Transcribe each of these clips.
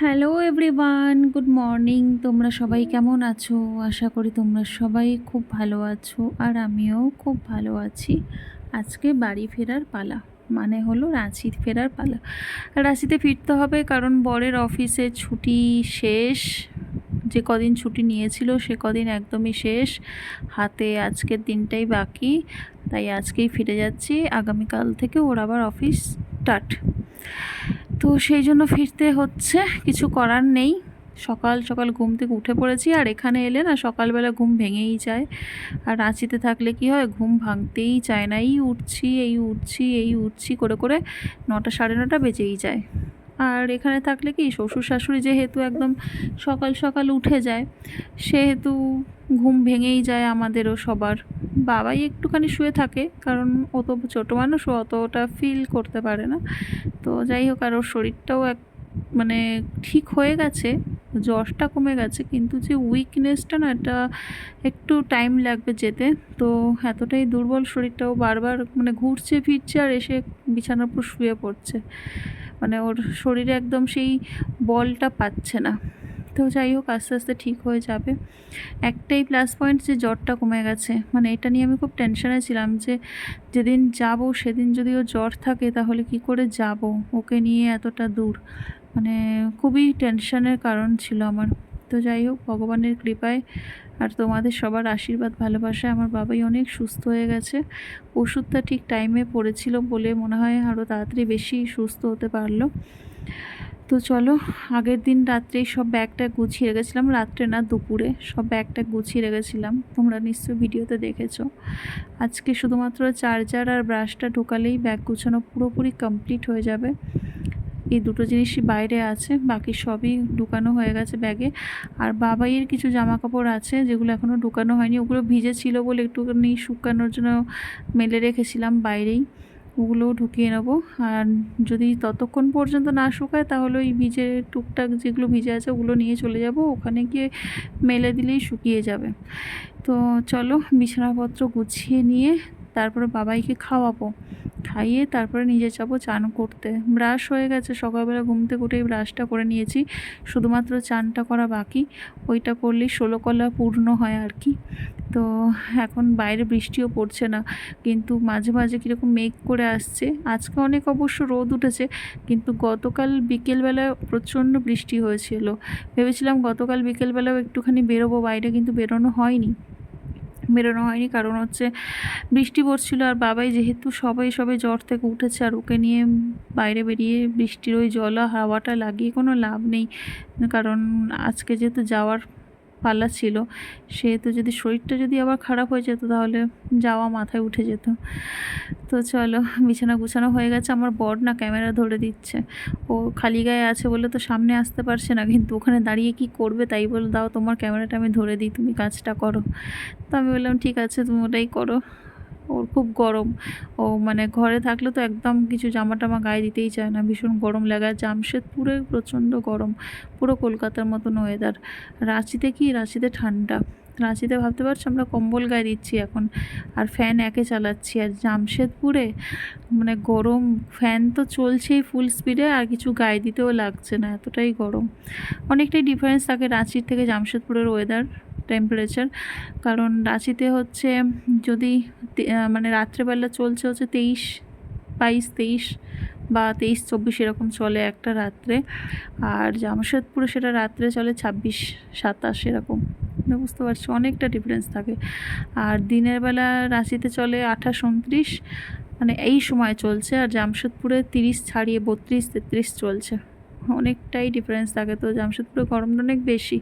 Hello everyone good morning তোমরা সবাই কেমন আছো? আশা করি তোমরা সবাই খুব ভালো আছো আর আমিও খুব ভালো আছি। আজকে বাড়ি ফেরার পালা মানে হলো রাঁচি ফেরার পালা। রাঁচিতে ফিরতে হবে কারণ বরের অফিসে ছুটি শেষ, যে কদিন ছুটি নিয়েছিল সে কদিন একদমই শেষ। হাতে আজকের দিনটাই বাকি, তাই আজকেই ফিরে যাচ্ছি। আগামীকাল থেকে ওর আবার অফিস স্টার্ট। তো সেই জন্য ফিরতে হচ্ছে, কিছু করার নেই। সকাল সকাল ঘুম থেকে উঠে পড়েছি আর এখানে এলে না সকালবেলা ঘুম ভেঙেই যায়। আর রাঁচিতে থাকলে কি হয়, ঘুম ভাঙতেই চায় না, এই উঠছি এই উঠছি এই উঠছি, করে করে নটা সাড়ে নটা বেজেই যায়। আর এখানে থাকলে কি শ্বশুর শাশুড়ি যেহেতু একদম সকাল সকাল উঠে যায়, সেহেতু ঘুম ভেঙেই যায় আমাদেরও সবার। বাবাই একটুখানি শুয়ে থাকে, কারণ ও তো ছোটো মানুষ অতটা ফিল করতে পারে না। তো যাই হোক, আর ওর শরীরটাও এক মানে ঠিক হয়ে গেছে, জ্বরটা কমে গেছে, কিন্তু যে উইকনেসটা না, এটা একটু টাইম লাগবে যেতে। তো এতটাই দুর্বল শরীরটাও বারবার মানে ঘুরছে, ফিরছে, আর এসে বিছানার উপর শুয়ে পড়ছে। মানে ওর শরীরে একদম সেই বলটা পাচ্ছে না। তো যাই হোক, আস্তে আস্তে ঠিক হয়ে যাবে। একটাই প্লাস পয়েন্ট যে জ্বরটা কমে গেছে। মানে এটা নিয়ে আমি খুব টেনশনে ছিলাম যে যেদিন যাব, সেদিন যদি ও জ্বর থাকে, তাহলে কি করে যাব? ওকে নিয়ে এতটা দূর। মানে খুবই টেনশনের কারণ ছিল আমার। তো যাই হোক, ভগবানের কৃপায় আর তোমাদের সবার আশীর্বাদ, ভালোবাসায় আমার বাবাই অনেক সুস্থ হয়ে গেছে। ওষুধটা ঠিক টাইমে পড়েছিল বলে মনে হয় আরও তাড়াতাড়ি বেশি সুস্থ হতে পারল। তো চলো, আগের দিন রাত্রেই সব ব্যাগটা গুছিয়ে রেখেছিলাম, রাত্রে না দুপুরে সব ব্যাগটা গুছিয়ে রেখেছিলাম। তোমরা নিশ্চয়ই ভিডিওতে দেখেছ। আজকে শুধুমাত্র চার্জার আর ব্রাশটা ঢোকালেই ব্যাগ গুছানো পুরোপুরি কমপ্লিট হয়ে যাবে। এই দুটো জিনিসই বাইরে আছে, বাকি সবই ঢুকানো হয়ে গেছে ব্যাগে। আর বাবাইয়ের কিছু জামা কাপড় আছে, যেগুলো এখনও ঢুকানো হয়নি। ওগুলো ভিজে ছিল বলে একটুখানি শুকানোর জন্য মেলে রেখেছিলাম বাইরেই। ওগুলোও ঢুকিয়ে নেব। আর যদি ততক্ষণ পর্যন্ত না শুকায়, তাহলে ওই ভিজে টুকটাক যেগুলো ভিজে আছে, ওগুলো নিয়ে চলে যাব। ওখানে গিয়ে মেলে দিলেই শুকিয়ে যাবে। তো চলো, বিছানাপত্র গুছিয়ে নিয়ে তারপরে বাবাইকে খাওয়াবো। খাইয়ে তারপরে নিজে যাব চান করতে। ব্রাশ হয়ে গেছে, সকালবেলা ঘুম থেকে উঠেই ব্রাশটা করে নিয়েছি। শুধুমাত্র চানটা করা বাকি, ওইটা করলেই ষোলো কলা পূর্ণ হয় আর কি। তো এখন বাইরে বৃষ্টিও পড়ছে না, কিন্তু মাঝে মাঝে কীরকম মেঘ করে আসছে। আজকে অনেক অবশ্য রোদ উঠেছে, কিন্তু গতকাল বিকেলবেলা প্রচণ্ড বৃষ্টি হয়েছিল। ভেবেছিলাম গতকাল বিকেলবেলাও একটুখানি বেরোবো, বাইরে কিন্তু বেরোনো হয়নি। বেরোনো হয়নি। কারণ হচ্ছে বৃষ্টি পড়ছিলো আর বাবাই যেহেতু সবাই সবাই জ্বর থেকে উঠেছে আর ওকে নিয়ে বাইরে বেরিয়ে বৃষ্টির ওই জল হাওয়াটা লাগিয়ে কোনো লাভ নেই। কারণ আজকে যেহেতু যাওয়ার পাল্লা ছিল। সেহেতু যদি শরীরটা যদি আবার খারাপ হয়ে যেত তাহলে যাওয়া মাথায় উঠে যেত। তো চলো, বিছানা গুছানো হয়ে গেছে। আমার বর না ক্যামেরা ধরে দিচ্ছে। ও খালি গায়ে আছে বলে তো সামনে আসতে পারছে না। কিন্তু ওখানে দাঁড়িয়ে কি করবে তাই বলে, দাও তোমার ক্যামেরাটা আমি ধরে দিই, তুমি কাজটা করো। তো আমি বললাম, ঠিক আছে, তুমি ওটাই করো। ওর খুব গরম। ও মানে ঘরে থাকলে তো একদম কিছু জামা টামা গায়ে দিতেই চায় না। ভীষণ গরম লাগে। আর জামশেদপুরে প্রচণ্ড গরম। পুরো কলকাতার মতন ওয়েদার রাঁচিতে কি? রাঁচিতে ঠান্ডা। রাঁচিতে ভাবতে পারছ? আমরা কম্বল গায়ে দিচ্ছি এখন। আর ফ্যান একে চালাচ্ছি। আর জামশেদপুরে মানে গরম ফ্যান তো চলছেই ফুল স্পিডে আর কিছু গায়ে দিতেও লাগছে না, এতটাই গরম। অনেকটাই ডিফারেন্স থাকে রাঁচির থেকে জামশেদপুরের ওয়েদার টেম্পারেচার কারণ রাঁচিতে হচ্ছে যদি মানে রাত্রেবেলা চলছে হচ্ছে তেইশ, বাইশ, তেইশ বা তেইশ, চব্বিশ এরকম চলে একটা রাত্রে। আর জামশেদপুরে সেটা রাত্রে চলে ছাব্বিশ, সাতাশ এরকম। মানে বুঝতে পারছি। অনেকটা ডিফারেন্স থাকে। আর দিনের বেলা রাঁচিতে চলে আঠাশ, উনত্রিশ মানে এই সময় চলছে। আর জামশেদপুরে তিরিশ ছাড়িয়ে বত্রিশ, তেত্রিশ চলছে। অনেকটাই ডিফারেন্স থাকে। তো জামশেদপুরে গরমটা অনেক বেশি।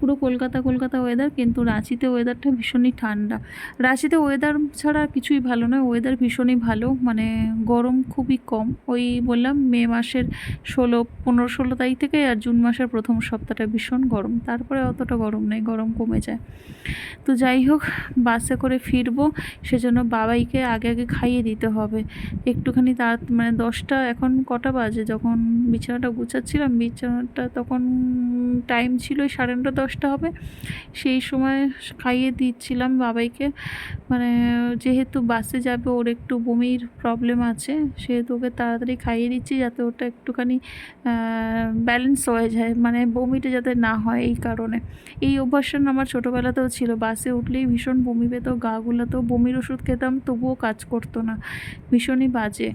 পুরো কলকাতা কলকাতা ওয়েদার কিন্তু রাঁচিতে ওয়েদারটা ভীষণই ঠান্ডা। রাঁচিতে ওয়েদার ছাড়া কিছুই ভালো নয়। ওয়েদার ভীষণই ভালো। মানে গরম খুবই কম। ওই বললাম, মে মাসের ষোলো, পনেরো, ষোলো তারিখ থেকে আর জুন মাসের প্রথম সপ্তাহটা ভীষণ গরম। তারপরে অতটা গরম নেই, গরম কমে যায়। তো যাই হোক, বাসে করে ফিরবো। সেজন্য বাবাইকে আগে আগে খাইয়ে দিতে হবে। একটুখানি তার মানে দশটা, এখন কটা বাজে? যখন বিছানাটা গুছাচ্ছিলাম, বিছানাটা তখন টাইম ছিল সাড়ে নটা, দশটা হবে। সেই সময় খাইয়ে দিচ্ছিলাম বাবাইকে। মানে যেহেতু বাসে যাবে, ওর একটু বমির প্রবলেম আছে, সেহেতু ওকে তাড়াতাড়ি খাইয়ে দিচ্ছি যাতে ওটা একটুখানি ব্যালেন্স হয়ে যায় মানে বমিটা যাতে না হয় এই কারণে। এই অভ্যাসটা আমার ছোটোবেলাতেও ছিল। বাসে উঠলেই ভীষণ বমি পেত গা গুলাতেও বমির ওষুধ খেতাম, তবুও কাজ করতো না। ভীষণই বাজে।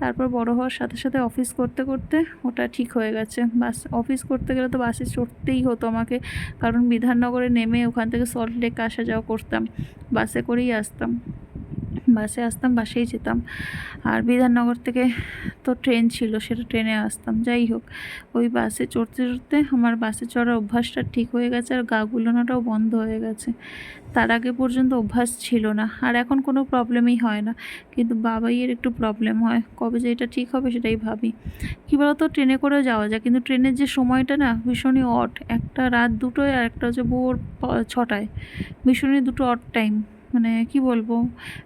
তারপর বড় হওয়ার সাথে সাথে অফিস করতে করতে ওটা ঠিক হয়ে গেছে। বাস অফিস করতে গেলে তো বাসে চড়তেই হতো আমাকে। কারণ বিধাননগরে নেমে ওখান থেকে সল্টলেক আসা যাওয়া করতাম। বাসে করেই আসতাম। বাসে আসতাম, বাসেই যেতাম। আর বিধাননগর থেকে তো ট্রেন ছিল, সেটা ট্রেনে আসতাম। যাই হোক, ওই বাসে চড়তে চড়তে আমার বাসে চড়ার অভ্যাসটা ঠিক হয়ে গেছে আর গা গুলোনোটাও বন্ধ হয়ে গেছে। তার আগে পর্যন্ত অভ্যাস ছিল না, আর এখন কোনো প্রবলেমই হয় না। কিন্তু বাবাইয়ের একটু প্রবলেম হয়, কবে যে এটা ঠিক হবে সেটাই ভাবি। কী বলতো, ট্রেনে করেও যাওয়া যায়, কিন্তু ট্রেনের যে সময়টা না, ভীষণই অট একটা রাত দুটোয় আর একটা হচ্ছে ভোর ছটায়। ভীষণই দুটো অট টাইম মানে কি বলব?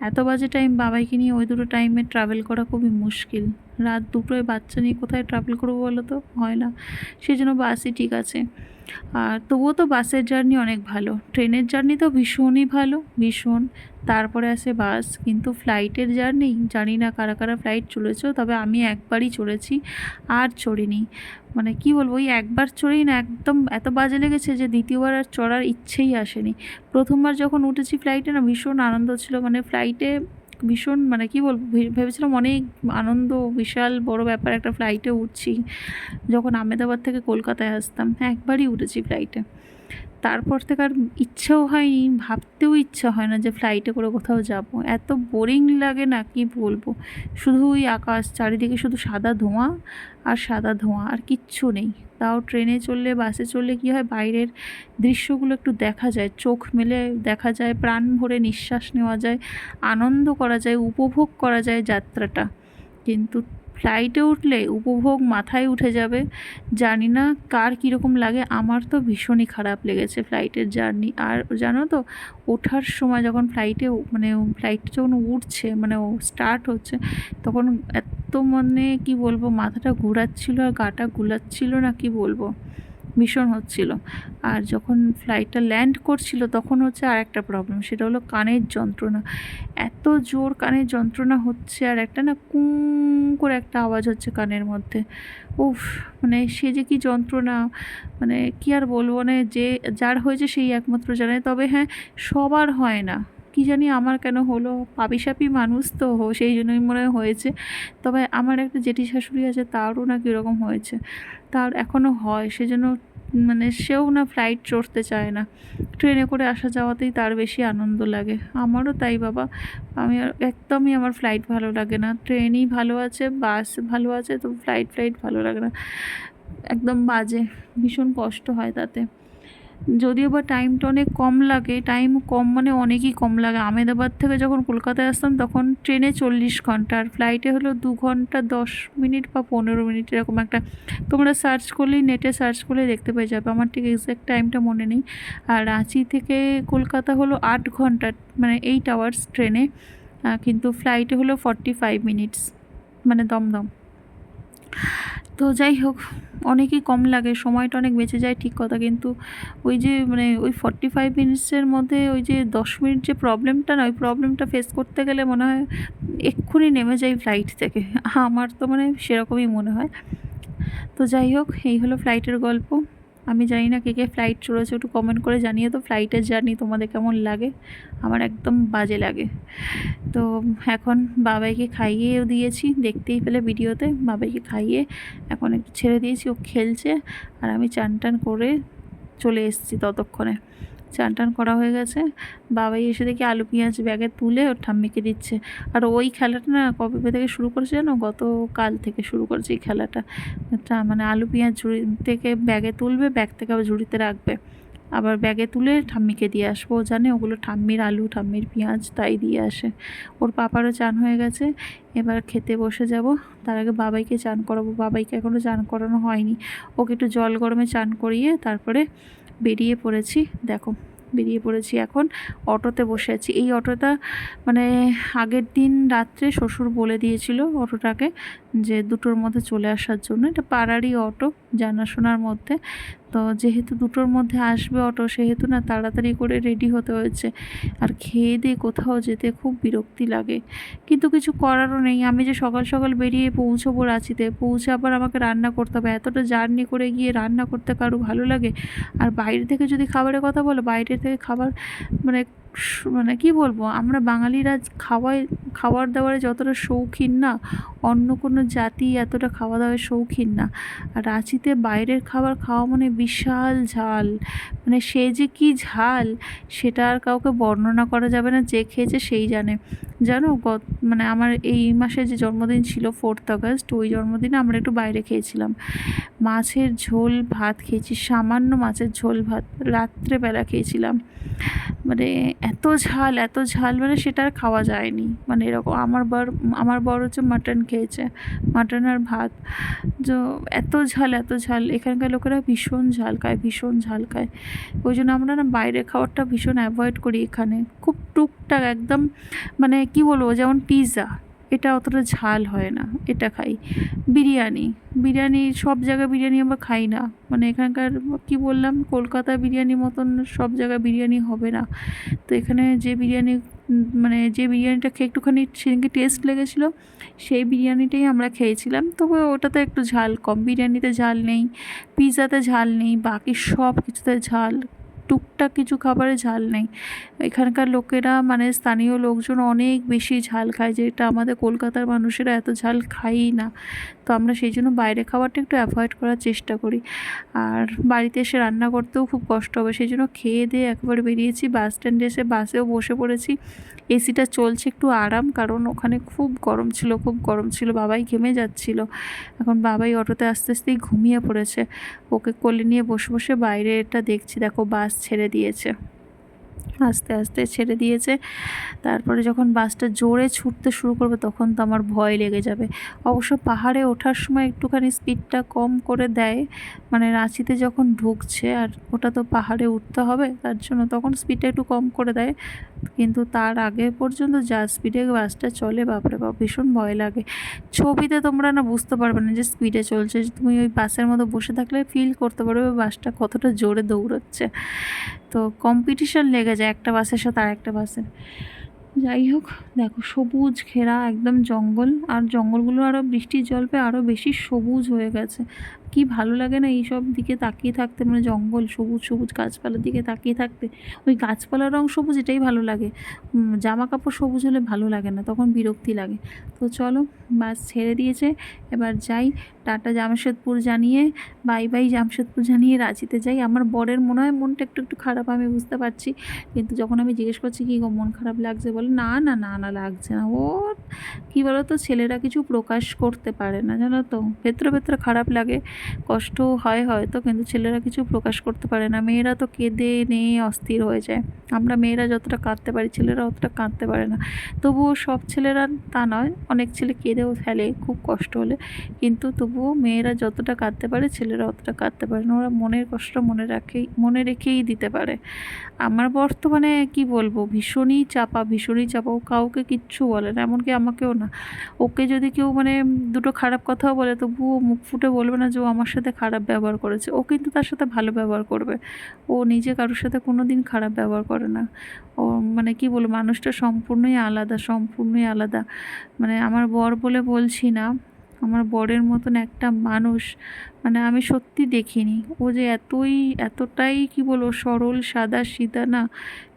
এত বাজে টাইম বাবাইকে নিয়ে ওই দুটো টাইমে ট্রাভেল করা খুবই মুশকিল। রাত দুটোয় বাচ্চা নিয়ে কোথায় ট্রাভেল করব বলো তো? হয় না। সেই জন্য বাসই ঠিক আছে। আর তবুও তো বাসের জার্নি অনেক ভালো। ট্রেনের জার্নি তো ভীষণই ভালো, ভীষণ। তারপরে আসে বাস, কিন্তু ফ্লাইটের জার্নি জানি না কারা কারা ফ্লাইট চলেছ তবে আমি একবারই চড়েছি, আর চড়িনি। মানে কি বলব, ওই একবার চড়েই না, একদম এত বাজে লেগেছে যে দ্বিতীয়বার আর চড়ার ইচ্ছেই আসেনি। প্রথমবার যখন উঠেছি ফ্লাইটে না, ভীষণ আনন্দ ছিল মানে ফ্লাইটে ভীষণ মানে কি বলব ভেবেছিলাম অনেক আনন্দ, বিশাল বড় ব্যাপার, একটা ফ্লাইটে উঠছি। যখন আমেদাবাদ থেকে কলকাতায় আসতাম, একবারই উঠেছি ফ্লাইটে তারপর থেকে আর ইচ্ছেও হয়নি, ভাবতেও ইচ্ছা হয় না যে ফ্লাইটে করে কোথাও যাব। এত বোরিং লাগে না, কি বলব? শুধু ওই আকাশ, চারিদিকে শুধু সাদা ধোঁয়া আর সাদা ধোঁয়া, আর কিচ্ছু নেই। তাও ট্রেনে চললে বাসে চললে কী হয় বাইরের দৃশ্যগুলো একটু দেখা যায়, চোখ মেলে দেখা যায়, প্রাণ ভরে নিঃশ্বাস নেওয়া যায়, আনন্দ করা যায়, উপভোগ করা যায় যাত্রাটা। কিন্তু ফ্লাইটে উঠলে উপভোগ মাথায় উঠে যাবে। জানি না কার কীরকম লাগে, আমার তো ভীষণই খারাপ লেগেছে ফ্লাইটের জার্নি। আর জানো তো, ওঠার সময় যখন ফ্লাইটে মানে ফ্লাইট যখন উঠছে মানে ও স্টার্ট হচ্ছে, তখন এত মানে কি বলব, মাথাটা ঘোরাচ্ছিল আর গাটা গুলাচ্ছিল না, কি বলব? ভীষণ হচ্ছিল। আর যখন ফ্লাইটটা ল্যান্ড করছিল, তখন হচ্ছে আর একটা প্রবলেম সেটা হলো কানের যন্ত্রণা। এত জোর কানের যন্ত্রণা হচ্ছে, আর একটা না কুঁ করে একটা আওয়াজ হচ্ছে কানের মধ্যে। উফ মানে সে যে কি যন্ত্রণা মানে কি আর বলব মানে যে যার হয়েছে সেই একমাত্র জানে। তবে হ্যাঁ সবার হয় না। কি জানি আমার কেন হলো? পাপিসাপি মানুষ তো সেই জন্যই মনে হয় হয়েছে। তবে আমার একটা জেঠি শাশুড়ি আছে, তারও নাকি এরকম হয়েছে। তার এখনও হয়, সেজন্য মানে সেও না ফ্লাইট চড়তে চায় না। ট্রেনে করে আসা যাওয়াতেই তার বেশি আনন্দ লাগে। আমারও তাই বাবা। আমি একদমই আমার ফ্লাইট ভালো লাগে না। ট্রেনই ভালো আছে বাস ভালো আছে, তো ফ্লাইট ফ্লাইট ভালো লাগে না। একদম বাজে, ভীষণ কষ্ট হয় তাতে। যদিও বা টাইমটা অনেক কম লাগে টাইম কম মানে অনেকই কম লাগে। আমেদাবাদ থেকে যখন কলকাতায় আসতাম, তখন ট্রেনে চল্লিশ ঘণ্টা, আর ফ্লাইটে হলো দু ঘণ্টা দশ মিনিট বা পনেরো মিনিট, এরকম একটা। তোমরা সার্চ করলেই নেটে সার্চ করলেই দেখতে পেয়ে যাবে। আমার ঠিক এক্স্যাক্ট টাইমটা মনে নেই। আর রাঁচি থেকে কলকাতা হলো আট ঘণ্টা মানে এইট আওয়ার্স ট্রেনে। কিন্তু ফ্লাইটে হলো ফর্টি ফাইভ মিনিটস মানে দমদম। তো যাই হোক, অনেকই কম লাগে, সময়টা অনেক বেঁচে যায় ঠিক কথা, কিন্তু ওই যে মানে ওই ফর্টি ফাইভ মিনিটসের মধ্যে ওই যে দশ মিনিট যে প্রবলেমটা না, ওই প্রবলেমটা ফেস করতে গেলে মনে হয় এক্ষুনি নেমে যাই ফ্লাইট থেকে। আমার তো মানে সেরকমই মনে হয়। তো যাই হোক, এই হলো ফ্লাইটের গল্প। আমি জানি না কে কে ফ্লাইট চড়েছে, একটু কমেন্ট করে জানিয়ে তো ফ্লাইটের জার্নি তোমাদের কেমন লাগে? আমার একদম বাজে লাগে। তো এখন বাবাইকে খাইয়েও দিয়েছি, দেখতেই পেলে ভিডিওতে, বাবাইকে খাইয়ে এখন একটু ছেড়ে দিয়েছি, ও খেলছে, আর আমি চান টান করে চলে এসেছি ততক্ষণে। চান টান করা হয়ে গেছে। বাবাই এসে দেখি আলু পেঁয়াজ ব্যাগে তুলে ওর ঠাম্মিকে দিচ্ছে। আর ওই খেলাটা না কবে থেকে শুরু করেছে জানো? গতকাল থেকে শুরু করেছে এই খেলাটা। মানে আলু পেঁয়াজ ঝুড়ি থেকে ব্যাগে তুলবে, ব্যাগ থেকে আবার ঝুড়িতে রাখবে। আবার ব্যাগে তুলে ঠাম্মিকে দিয়ে আসব। ও জানে ওগুলো ঠাম্মির আলু, ঠাম্মির পেঁয়াজ তাই দিয়ে আসে। ওর পাপারও চান হয়ে গেছে। এবার খেতে বসে যাব। তার আগে বাবাইকে চান করাবো। বাবাইকে এখনও চান করানো হয়নি। ওকে একটু জল গরমে চান করিয়ে তারপরে বেরিয়ে পড়েছি। দেখো, বেরিয়ে পড়েছি এখন। অটোতে বসে আছি। এই অটোটা মানে আগের দিন রাত্রে শ্বশুর বলে দিয়েছিল অটোটাকে যে দুটোর মধ্যে চলে আসার জন্য। এটা পাড়ারই অটো, জানাশোনার মধ্যে। তো যেহেতু দুটোর মধ্যে আসবে অটো, সেহেতু না তাড়াতাড়ি করে রেডি হতে হয়েছে। আর খেয়ে দিয়ে কোথাও যেতে খুব বিরক্তি লাগে। কিন্তু কিছু করারও নেই। আমি যে সকাল সকাল বেরিয়ে পৌঁছবো রাঁচিতে, পৌঁছে আবার আমাকে রান্না করতে হবে। এতটা জার্নি করে গিয়ে রান্না করতে কারও ভালো লাগে? আর বাইরে থেকে যদি খাবারের কথা বলো, বাইরে থেকে খাবার মানে মানে কি বলব, আমরা বাঙালিরা খাওয়ায় খাবার দাবারে যতটা শৌখিন না, অন্য কোনো জাতি এতটা খাওয়া দাওয়ার শৌখিন না। আর রাঁচিতে বাইরের খাবার খাওয়া মানে বিশাল ঝাল। মানে সে যে কি ঝাল, সেটা আর কাউকে বর্ণনা করা যাবে না, যে খেয়েছে সেই জানে। জানো, গত মানে আমার এই মাসে যে জন্মদিন ছিল ফোর্থ আগস্ট, ওই জন্মদিনে আমরা একটু বাইরে খেয়েছিলাম। মাছের ঝোল ভাত খেয়েছি, সামান্য মাছের ঝোল ভাত রাত্রেবেলা খেয়েছিলাম। মানে এত ঝাল এত ঝাল মানে সেটা আর খাওয়া যায়নি। মানে এরকম আমার বর, আমার বড় হচ্ছে মাটন খেয়েছে মাটন আর ভাত। তো এত ঝাল এত ঝাল, এখানকার লোকেরা ভীষণ ঝাল খায়, ভীষণ ঝাল খায়। ওই জন্য আমরা না বাইরে খাবারটা ভীষণ অ্যাভয়েড করি এখানে। খুব টুকটাক, একদম মানে কি বলব, যেমন পিৎজা এটা অতটা ঝাল হয় না, এটা খাই। বিরিয়ানি বিরিয়ানি সব জায়গায় বিরিয়ানি আমরা খাই না। মানে এখানকার কি বললাম কলকাতা বিরিয়ানি মতন সব জায়গায় বিরিয়ানি হবে না। তো এখানে যে বিরিয়ানি মানে যে বিরিয়ানিটা খেয়ে একটুখানি সেদিনকে টেস্ট লেগেছিলো, সেই বিরিয়ানিটাই আমরা খেয়েছিলাম। তবে ওটাতে একটু ঝাল কম। বিরিয়ানিতে ঝাল নেই পিৎজাতে ঝাল নেই, বাকি সব কিছুতে ঝাল। টুকটাক কিছু খাবারে ঝাল নেই। এখানকার লোকেরা মানে স্থানীয় লোকজন অনেক বেশি ঝাল খায় যেটা আমাদের কলকাতার মানুষেরা এত ঝাল খায়ই না। তো আমরা সেই জন্য বাইরে খাবারটা একটু অ্যাভয়েড করার চেষ্টা করি। আর বাড়িতে এসে রান্না করতেও খুব কষ্ট হবে। সেই জন্য খেয়ে দিয়ে একবার বেরিয়েছি বাস স্ট্যান্ডে এসে বাসেও বসে পড়েছি। এসিটা চলছে একটু আরাম, কারণ ওখানে খুব গরম ছিল, খুব গরম ছিল, বাবাই ঘেমে যাচ্ছিল। এখন বাবাই অটোতে আস্তে আস্তেই ঘুমিয়ে পড়েছে। ওকে কোলে নিয়ে বসে বসে বাইরেটা দেখছি। দেখো বাস ছেড়ে দিয়েছে। আস্তে আস্তে ছেড়ে দিয়েছে। তারপরে যখন বাসটা জোরে ছুটতে শুরু করবে, তখন তো আমার ভয় লেগে যাবে। অবশ্য পাহাড়ে ওঠার সময় একটুখানি স্পিডটা কম করে দেয়। মানে রাঁচিতে যখন ঢুকছে, আর ওটা তো পাহাড়ে উঠতে হবে, তার জন্য তখন স্পিডটা একটু কম করে দেয়। কিন্তু তার আগে পর্যন্ত যা স্পিডে বাসটা চলে, বাপরে বাপ, ভীষণ ভয় লাগে। ছবিতে তোমরা না বুঝতে পারবে না যে স্পিডে চলছে। তুমি ওই বাসের মতো বসে থাকলে ফিল করতে পারবে বাসটা কতটা জোরে দৌড়চ্ছে। তো কম্পিটিশন লেগে যায়। একটা বাসের সাথে আর একটা বাসের। যাই হোক, দেখো সবুজ ঘেরা, একদম জঙ্গল। আর জঙ্গলগুলো আরও বৃষ্টির জল পেয়ে আরও বেশি সবুজ হয়ে গেছে। কি ভালো লাগে না এইসব দিকে তাকিয়ে থাকতে? মানে জঙ্গল, সবুজ সবুজ গাছপালার দিকে তাকিয়ে থাকতে। ওই গাছপালার রং সবুজ, এটাই ভালো লাগে। জামা কাপড় সবুজ হলে ভালো লাগে না, তখন বিরক্তি লাগে। তো চলো, বাস ছেড়ে দিয়েছে। এবার যাই, টাটা জামশেদপুর জানিয়ে, বাই বাই জামশেদপুর জানিয়ে রাঁচিতে যাই। আমার বরের মনে হয় মনটা একটু একটু খারাপ, আমি বুঝতে পারছি। কিন্তু যখন আমি জিজ্ঞেস করছি, কী গো, মন খারাপ লাগছে? বলে, না না না না, লাগছে না। ও, কী বলো তো ছেলেরা কিছু প্রকাশ করতে পারে না, জানো তো? ভেতরে ভেতরে খারাপ লাগে। কষ্ট হয় হয়তো, কিন্তু ছেলেরা কিছু প্রকাশ করতে পারে না। মেয়েরা তো কেঁদে নিয়ে অস্থির হয়ে যায়। আমরা মেয়েরা যতটা কাঁদতে পারি, ছেলেরা অতটা কাঁদতে পারে না। তবুও সব ছেলেরা তা নয়, অনেক ছেলে কেঁদেও ফেলে খুব কষ্ট হলে। কিন্তু তবুও মেয়েরা যতটা কাঁদতে পারে, ছেলেরা অতটা কাঁদতে পারে না। ওরা মনের কষ্ট মনে রাখেই, মনে রেখেই দিতে পারে। আমার বর্তমানে কি বলব? ভীষণই চাপা ভীষণই চাপা। ও কাউকে কিচ্ছু বলে না, এমনকি আমাকেও না। ওকে যদি কেউ মানে দুটো খারাপ কথাও বলে, তবুও মুখ ফুটে বলবে না যে আমার সাথে খারাপ ব্যবহার করেছে। ও কিন্তু তার সাথে ভালো ব্যবহার করবে। ও নিজে কারোর সাথে কোনো দিন খারাপ ব্যবহার করে না। ও মানে কি বলব, মানুষটা সম্পূর্ণই আলাদা সম্পূর্ণই আলাদা। মানে আমার বর বলে বলছি না, আমার বরের মতন একটা মানুষ মানে আমি সত্যি দেখিনি। ও যে এতই, এতটাই কি বলব, সরল, সাদা সিধা না,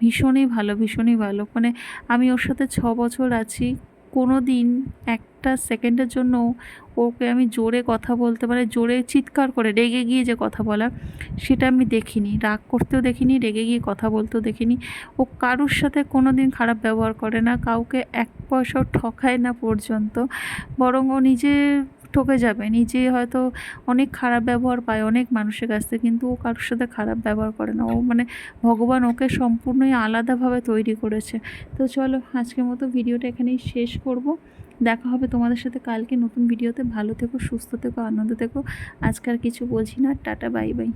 ভীষণই ভালো ভীষণই ভালো। মানে আমি ওর সাথে ছ বছর আছি কোনো দিন একটা সেকেন্ডের জন্য ওকে আমি জোরে কথা বলতে পারে জোরে চিৎকার করে রেগে গিয়ে যে কথা বলা সেটা আমি দেখিনি। রাগ করতেও দেখিনি, রেগে গিয়ে কথা বলতেও দেখিনি। ও কারুর সাথে কোনো দিন খারাপ ব্যবহার করে না, কাউকে এক পয়সাও ঠকায় না পর্যন্ত। বরং ও নিজে ঠকে যাবে। নিজে হয়তো অনেক খারাপ ব্যবহার পায় অনেক মানুষের কাছ থেকে, কিন্তু ও কারোর সাথে খারাপ ব্যবহার করে না। ও মানে ভগবান ওকে সম্পূর্ণই আলাদাভাবে তৈরি করেছে। তো চলো আজকের মতো ভিডিওটা এখানেই শেষ করব। দেখা হবে তোমাদের সাথে কালকে নতুন ভিডিওতে। ভালো থেকো, সুস্থ থেকো, আনন্দ থেকো। আজকাল কিছু বলছি না। Tata, bye bye.